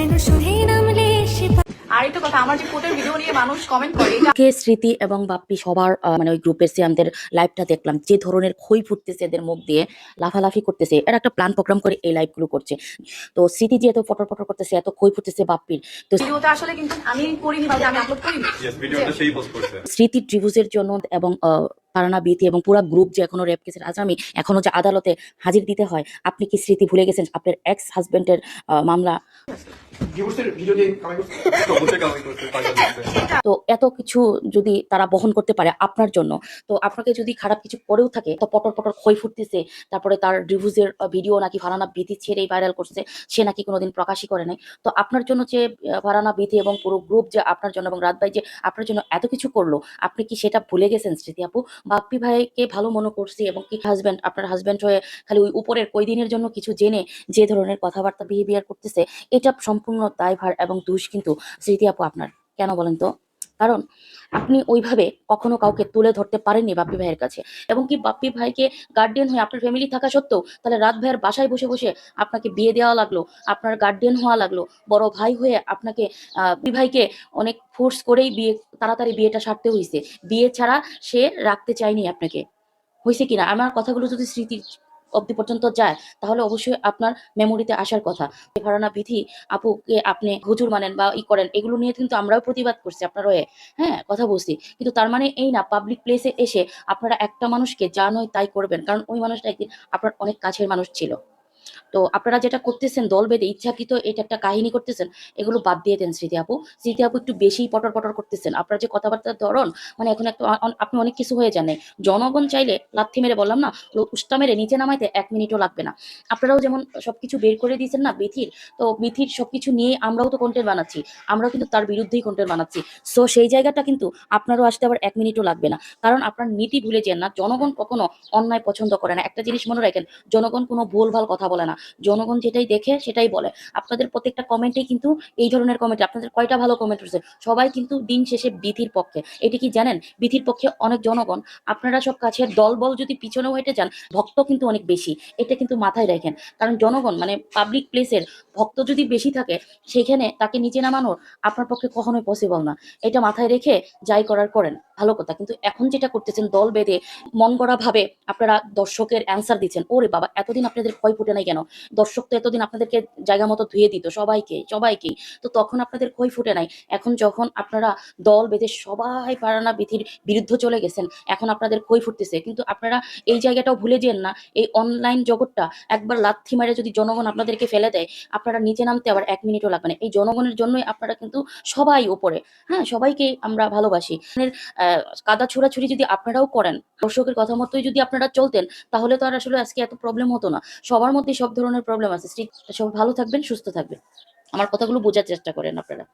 কেন সুরে নামলে সে আর একটা কথা আমার যে কোটের ভিডিও নিয়ে মানুষ কমেন্ট করে কে স্মৃতি এবং বাপ্পি সবার মানে ওই গ্রুপের সিয়ামদের লাইভটা দেখলাম যে ধরনের খই ফুটতেছে এদের মুখ দিয়ে লাফালাফি করতেছে এরা একটা প্ল্যান প্রোগ্রাম করে এই লাইভগুলো করছে। তো স্মৃতি যে এত ফটর ফটর করতেছে এত খই ফুটতেছে বাপ্পির তো ভিডিওটা আসলে কিন্তু আমি করিনি বা আমি আপলোড করিনি। ইয়েস ভিডিওটা সেই পোস্ট করছে। স্মৃতির ট্রিভুজের জন্য এবং পারানা বিথি এবং পুরো গ্রুপ যে এখনও রেপ কেসের আসামি এখনও যে আদালতে হাজির দিতে হয় আপনি কি স্মৃতি ভুলে গেছেন? আপনার এক্স হাজবেন্ডের মামলা। ডিভোর্সের তো এত কিছু যদি তারা বহন করতে পারে আপনার জন্য তো আপনাকে যদি খারাপ কিছু করেও থাকে তো পটর পটর খই ফুটতেছে তারপরে তার রিভিউজের ভিডিও নাকি ফারানা বিধি ছেড়েই ভাইরাল করছে সে নাকি কোনোদিন প্রকাশই করে নাই। তো আপনার জন্য যে ফারানা বিধি এবং পুরো গ্রুপ যে আপনার জন্য এবং রাত ভাই যে আপনার জন্য এত কিছু করল আপনি কি সেটা ভুলে গেছেন স্মৃতি আপু? বাপ্পি ভাইকে ভালো মনে করছি এবং কি হাজব্যান্ড আপনার হাজব্যান্ড হয়ে খালি ওই উপরের কই দিনের জন্য কিছু জেনে যে ধরনের কথাবার্তা বিহেভিয়ার করতেছে, এটা সম্পূর্ণ দায়ভার এবং দোষ কিন্তু স্মৃতি আপু আপনার। কেন বলেন তো? কারণ আপনি ওইভাবে কখনো কাউকে তুলে ধরতে পারেননি বাপ্পি ভাইয়ের কাছে। এবং কি বাপ্পি ভাইকে গার্ডিয়ান হয়ে আপনার ফ্যামিলি থাকা সত্ত্বেও তাহলে রাত ভাইয়ের বাসায় বসে বসে আপনাকে বিয়ে দেওয়া লাগল, আপনার গার্ডিয়ান হওয়া লাগল, বড় ভাই হয়ে আপনাকে বাপ্পি ভাইকে অনেক ফোর্স করেই বিয়ে, তাড়াতাড়ি বিয়েটা সারতে হয়েছে বিয়ে ছাড়া সে রাখতে চায়নি আপনাকে। হয়েছে কিনা? আমার কথাগুলো যদি স্মৃতি অব্দি পর্যন্ত যায়, তাহলে অবশ্যই আপনার মেমোরিতে আসার কথা। ফারানা বিধি আপুকে আপনি হুজুর মানেন বা ই করেন, এগুলো নিয়ে কিন্তু আমরাও প্রতিবাদ করছি আপনার হয়ে। হ্যাঁ কথা বলছি। কিন্তু তার মানে এই না পাবলিক প্লেসে এসে আপনারা একটা মানুষকে যা নয় তাই করবেন, কারণ ওই মানুষটা একদিন আপনার অনেক কাছের মানুষ ছিল। তো আপনারা যেটা করতেছেন দল বেঁধে ইচ্ছাকৃত এটা একটা কাহিনী করতেছেন, এগুলো বাদ দিয়ে দেন স্মৃতি আপু। স্মৃতি আপু একটু বেশি পটর পটর করতেছেন। আপনার যে কথাবার্তার ধরন মানে এখন একটা আপনি অনেক কিছু হয়ে জানেন জনগণ চাইলে লাথি মেরে বললাম না উস্তা মেরে নিচে নামাইতে এক মিনিটও লাগবে না। আপনারাও যেমন সবকিছু বের করে দিয়েছেন না বিথির তো বিথির সবকিছু নিয়ে আমরাও তো কন্টেন্ট বানাচ্ছি। আমরাও কিন্তু তার বিরুদ্ধেই কন্টেন্ট বানাচ্ছি। সো সেই জায়গাটা কিন্তু আপনারও আসতে আবার এক মিনিটও লাগবে না। কারণ আপনার নীতি ভুলে যান না, জনগণ কখনো অন্যায় পছন্দ করে না। একটা জিনিস মনে রাখেন, জনগণ কোনো ভুল ভালো কথা বলে না। জনগণ যেটাই দেখে সেটাই বলে। আপনাদের প্রত্যেকটা কমেন্টেই কিন্তু এই ধরনের কমেন্ট আপনাদের কয়টা ভালো কমেন্ট হচ্ছে সবাই কিন্তু দিন শেষে বিধির পক্ষে। এটি কি জানেন? বিধির পক্ষে অনেক জনগণ, আপনারা সব কাছের দল বল যদি পিছনেও হেঁটে যান, ভক্ত কিন্তু অনেক বেশি। এটা কিন্তু মাথায় রাখেন। কারণ জনগণ মানে পাবলিক প্লেসের ভক্ত যদি বেশি থাকে, সেখানে তাকে নিচে নামানোর আপনার পক্ষে কখনোই পসিবল না। এটা মাথায় রেখে যাই করার করেন, ভালো কথা। কিন্তু এখন যেটা করতেছেন, দল বেঁধে মন ভাবে আপনারা দর্শকের অ্যান্সার দিচ্ছেন, ওরে বাবা, এতদিন আপনাদের ক্ষয় ফুটে নাই কেন? দর্শক তো এতদিন আপনাদেরকে জায়গা মতো ধুয়ে দিত সবাইকে সবাইকেই তো তখন আপনাদের ক্ষয় ফুটে নাই। এখন যখন আপনারা দল বেঁধে সবাই পারানা বিধির বিরুদ্ধে চলে গেছেন, এখন আপনাদের ক্ষয় ফুটতেছে। কিন্তু আপনারা এই জায়গাটাও ভুলে যেন না, এই অনলাইন জগৎটা একবার লাথি মারে যদি জনগণ আপনাদেরকে ফেলে দেয়, আপনারা নিচে নামতে আবার এক মিনিটও লাগবে না। এই জনগণের জন্যই আপনারা কিন্তু সবাই ওপরে হ্যাঁ সবাইকে আমরা ভালোবাসি। কাদা ছোড়াছুড়ি যদি আপনারাও করেন, দর্শকের কথা মতোই যদি আপনারা চলতেন, তাহলে তো আর আসলে আজকে এত প্রবলেম হতো না। সবার মধ্যে সব ধরনের প্রবলেম আছে। সব ভালো থাকবেন সুস্থ থাকবেন। আমার কথাগুলো বোঝার চেষ্টা করেন আপনারা।